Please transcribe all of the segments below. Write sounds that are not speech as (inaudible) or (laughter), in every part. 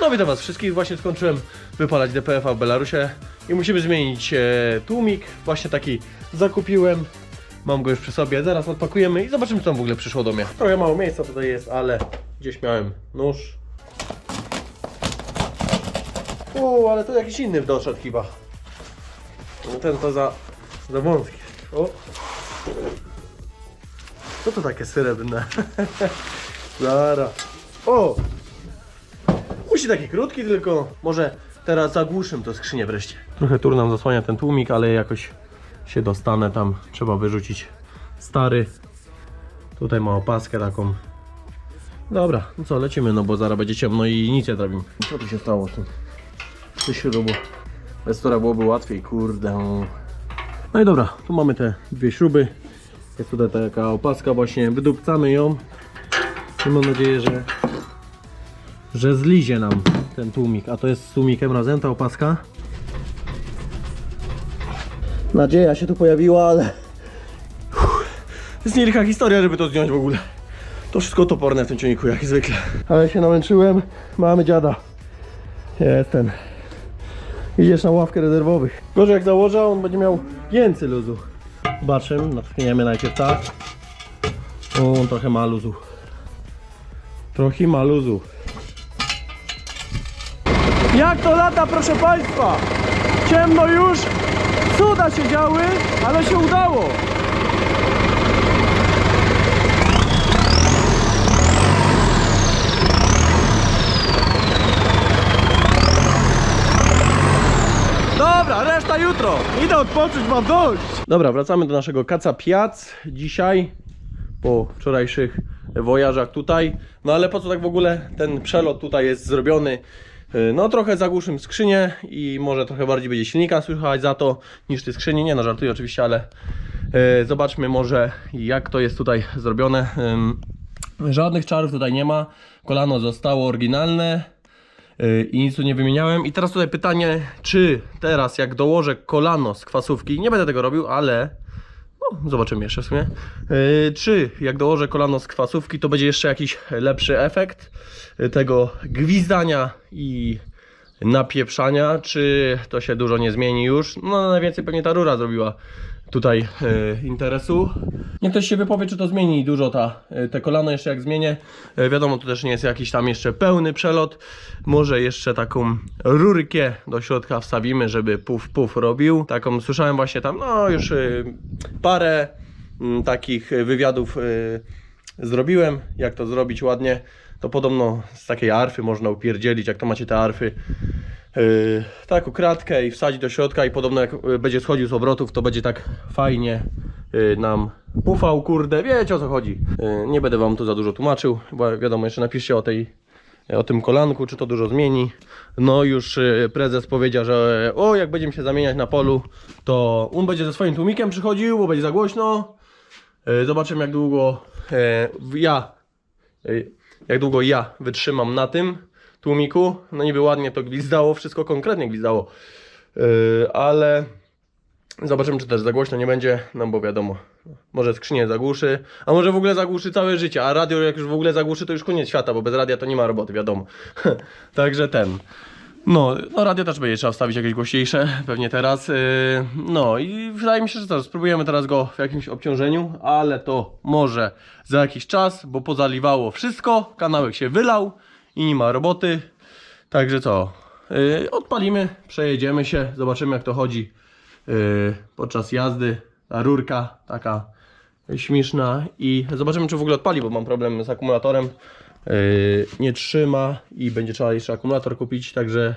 No witam was wszystkich, właśnie skończyłem wypalać DPF-a w Belarusie i musimy zmienić e, tłumik, właśnie taki zakupiłem, mam go już przy sobie, zaraz odpakujemy i zobaczymy co tam w ogóle przyszło do mnie. Trochę mało miejsca tutaj jest, ale gdzieś miałem nóż. U, ale to jakiś inny doszedł chyba. No ten to za, za wąski. O. Co to takie srebrne? (laughs) Zara. O! Musi taki krótki tylko. Może teraz zagłuszę to skrzynię wreszcie. Trochę tur nam zasłania ten tłumik, ale jakoś się dostanę tam. Trzeba wyrzucić stary. Tutaj ma opaskę taką. Dobra, no co, lecimy, no bo zaraz będzie ciemno i nic nie zrobimy. Co tu się stało z tym? Coś śrubu. Bez tora byłoby łatwiej, kurde. No i dobra, tu mamy te dwie śruby. Jest tutaj taka opaska właśnie, wydupcamy ją. I mam nadzieję, że że zlizie nam ten tłumik, a to jest z tłumikiem razem ta opaska. Nadzieja się tu pojawiła, ale Uff, jest niewielka historia, żeby to zdjąć w ogóle. To wszystko toporne w tym ciągniku, jak zwykle. Ale się namęczyłem, mamy dziada. Jest ten. Idziesz na ławkę rezerwowych. Gorzej jak założę, on będzie miał więcej luzu. Zobaczymy, natkniemy najpierw tak. O, on trochę ma luzu. Trochę ma luzu. Jak to lata, proszę Państwa? Ciemno już, cuda się działy, ale się udało. Dobra, reszta jutro. Idę odpocząć, mam dość. Dobra, wracamy do naszego kaca piac. Dzisiaj, po wczorajszych wojażach tutaj. No ale po co tak w ogóle ten przelot tutaj jest zrobiony? Yy, No trochę zagłuszymy skrzynię i może trochę bardziej będzie silnika słychać za to niż tej skrzyni. Nie no, żartuję oczywiście, ale yy, zobaczmy może jak to jest tutaj zrobione. Żadnych czarów tutaj nie ma. Kolano zostało oryginalne yy, i nic tu nie wymieniałem. I teraz tutaj pytanie, czy teraz jak dołożę kolano z kwasówki, nie będę tego robił, ale zobaczymy jeszcze w sumie. Yy, czy jak dołożę kolano z kwasówki, to będzie jeszcze jakiś lepszy efekt yy, tego gwizdania i napieprzania, czy to się dużo nie zmieni już. No najwięcej pewnie ta rura zrobiła tutaj yy, interesu. Niech ktoś się wypowie, czy to zmieni dużo ta, yy, te kolano jeszcze jak zmienię. Yy, wiadomo, to też nie jest jakiś tam jeszcze pełny przelot. Może jeszcze taką rurkę do środka wstawimy, żeby puf puf robił. Taką słyszałem właśnie tam, no już parę mm, takich wywiadów zrobiłem. Jak to zrobić ładnie, to podobno z takiej arfy można upierdzielić, jak to macie te arfy. Yy, taką kratkę i wsadzić do środka i podobno jak yy, będzie schodził z obrotów, to będzie tak fajnie yy, nam pufał, kurde, wiecie o co chodzi. Nie będę wam tu za dużo tłumaczył, bo wiadomo, jeszcze napiszcie o tej o tym kolanku, czy to dużo zmieni. No już prezes powiedział, że o jak będziemy się zamieniać na polu, to on będzie ze swoim tłumikiem przychodził, bo będzie za głośno. Zobaczymy jak długo ja jak długo ja wytrzymam na tym tłumiku. No niby ładnie to gwizdało, wszystko konkretnie gwizdało. Yy, ale zobaczymy czy też za głośno nie będzie, no bo wiadomo, może skrzynię zagłuszy, a może w ogóle zagłuszy całe życie, a radio jak już w ogóle zagłuszy to już koniec świata, bo bez radia to nie ma roboty, wiadomo. (laughs) Także ten. No, no radio też będzie trzeba wstawić jakieś głośniejsze, pewnie teraz. Yy, no i wydaje mi się, że to spróbujemy teraz go w jakimś obciążeniu, ale to może za jakiś czas, bo pozaliwało wszystko, kanałek się wylał i nie ma roboty. Także co, yy, odpalimy, przejedziemy się, zobaczymy jak to chodzi yy, podczas jazdy. Ta rurka taka śmieszna i zobaczymy czy w ogóle odpali, bo mam problem z akumulatorem. Yy, nie trzyma i będzie trzeba jeszcze akumulator kupić, także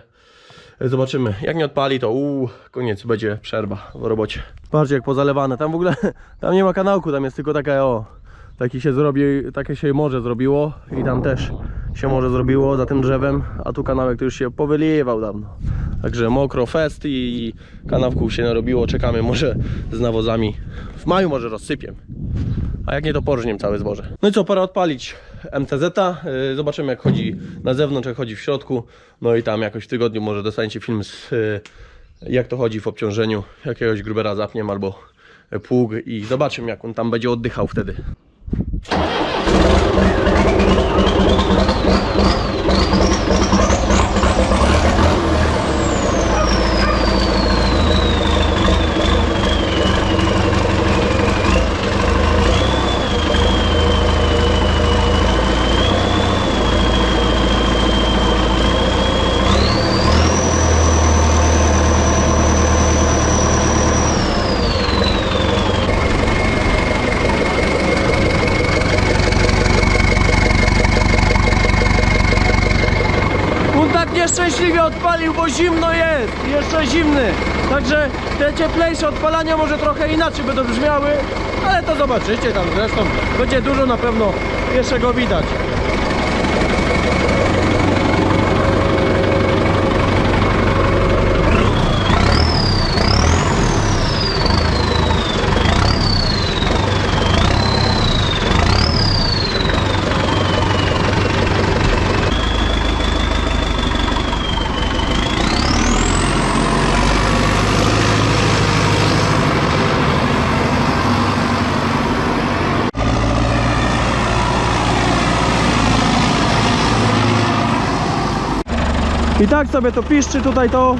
zobaczymy. Jak nie odpali, to uu, koniec, będzie przerwa w robocie. Patrzcie jak pozalewane, tam w ogóle (laughs) tam nie ma kanałku, tam jest tylko taka o, taki się zrobi, takie się morze zrobiło i tam też się morze zrobiło za tym drzewem, a tu kanałek to już się powyliwał dawno. Także mokro fest i kanawków się narobiło, czekamy może z nawozami. W maju może rozsypiem. A jak nie to porżniem całe zboże. No i co, pora odpalić MTZ-a. Yy, Zobaczymy jak chodzi na zewnątrz, jak chodzi w środku. No i tam jakoś w tygodniu może dostaniecie film z yy, jak to chodzi w obciążeniu. Jakiegoś grubera zapniem albo pług i zobaczymy jak on tam będzie oddychał wtedy. On tak nieszczęśliwie odpalił, bo zimno jest. Jeszcze zimny. Także te cieplejsze odpalania może trochę inaczej będą brzmiały, ale to zobaczycie tam zresztą. Będzie dużo na pewno jeszcze go widać. I tak sobie to piszczy tutaj to.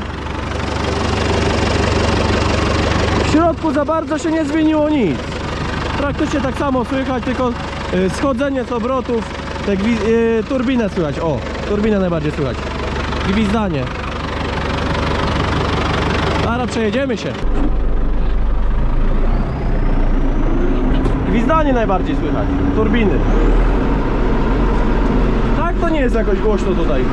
W środku za bardzo się nie zmieniło nic. Praktycznie tak samo słychać, tylko y, schodzenie z obrotów, te gwi- y, turbinę słychać. O, turbinę najbardziej słychać. Gwizdanie. Zaraz przejedziemy się. Gwizdanie najbardziej słychać. Turbiny. Tak to nie jest jakoś głośno tutaj.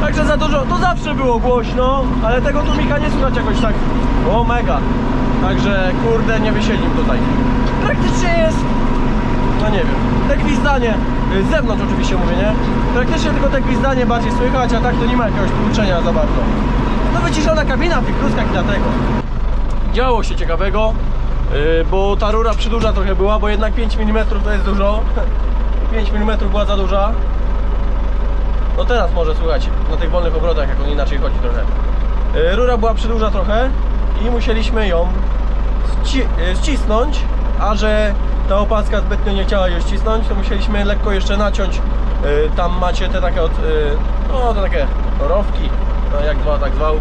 Także za dużo, to zawsze było głośno, ale tego tłumika nie słychać jakoś tak, o mega. Także kurde, nie wysiedzim tutaj. Praktycznie jest, no nie wiem, te gwizdanie, y, z zewnątrz oczywiście mówię, nie? Praktycznie tylko te gwizdanie bardziej słychać, a tak to nie ma jakiegoś tłuczenia za bardzo. No wyciszona kabina w tych kluskach i dlatego. Działo się ciekawego, y, bo ta rura przydłuża trochę była, bo jednak 5 mm to jest dużo. (laughs) 5 mm była za duża. No teraz może słychać na tych wolnych obrotach, jak on inaczej chodzi trochę. Yy, Rura była przydłuża trochę i musieliśmy ją ści yy, ścisnąć, a że ta opaska zbytnio nie chciała ją ścisnąć, to musieliśmy lekko jeszcze naciąć. Yy, Tam macie te takie od, no te takie rowki, no jak zwał, tak zwał.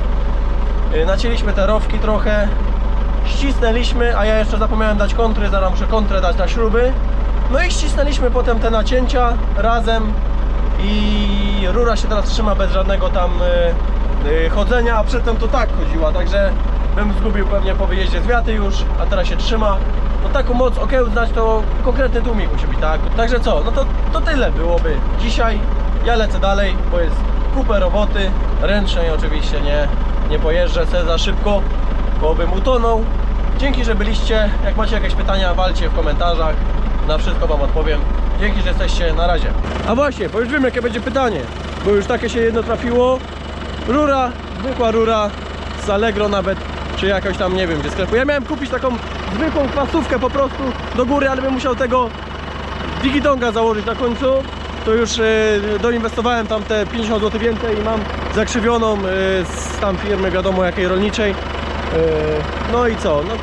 Nacięliśmy te rowki trochę, ścisnęliśmy, a ja jeszcze zapomniałem dać kontry, zaraz muszę kontrę dać na śruby. No i ścisnęliśmy potem te nacięcia razem i rura się teraz trzyma bez żadnego tam y, y, chodzenia, a przedtem to tak chodziła, także bym zgubił pewnie po wyjeździe z wiaty już, a teraz się trzyma. No taką moc ok znać to konkretny tłumik musi być, tak? Także co, no to, to tyle byłoby dzisiaj. Ja lecę dalej, bo jest kupę roboty, ręcznej oczywiście nie, nie pojeżdżę se za szybko, bo bym utonął. Dzięki, że byliście. Jak macie jakieś pytania, walcie w komentarzach. Na wszystko Wam odpowiem. Dzięki, że jesteście. Na razie. A właśnie, bo już wiem, jakie będzie pytanie. Bo już takie się jedno trafiło. Rura, zwykła rura z Allegro nawet, czy jakoś tam, nie wiem, gdzie sklepu. Ja miałem kupić taką zwykłą kwasówkę po prostu do góry, ale bym musiał tego Digidonga założyć na końcu. To już e, doinwestowałem tam te 50 zł więcej i mam zakrzywioną e, z tam firmy, wiadomo jakiej rolniczej. E, no i co? No,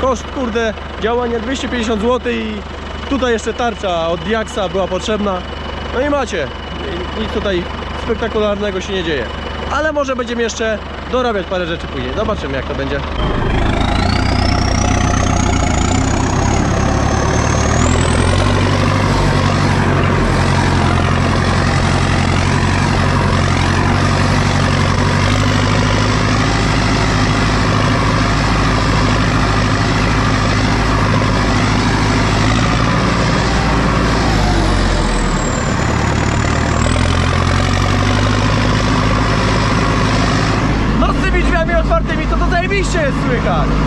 koszt kurde działania 250 zł i tutaj jeszcze tarcza od Diaxa była potrzebna. No i macie. Nic tutaj spektakularnego się nie dzieje. Ale może będziemy jeszcze dorabiać parę rzeczy później. Zobaczymy jak to będzie. No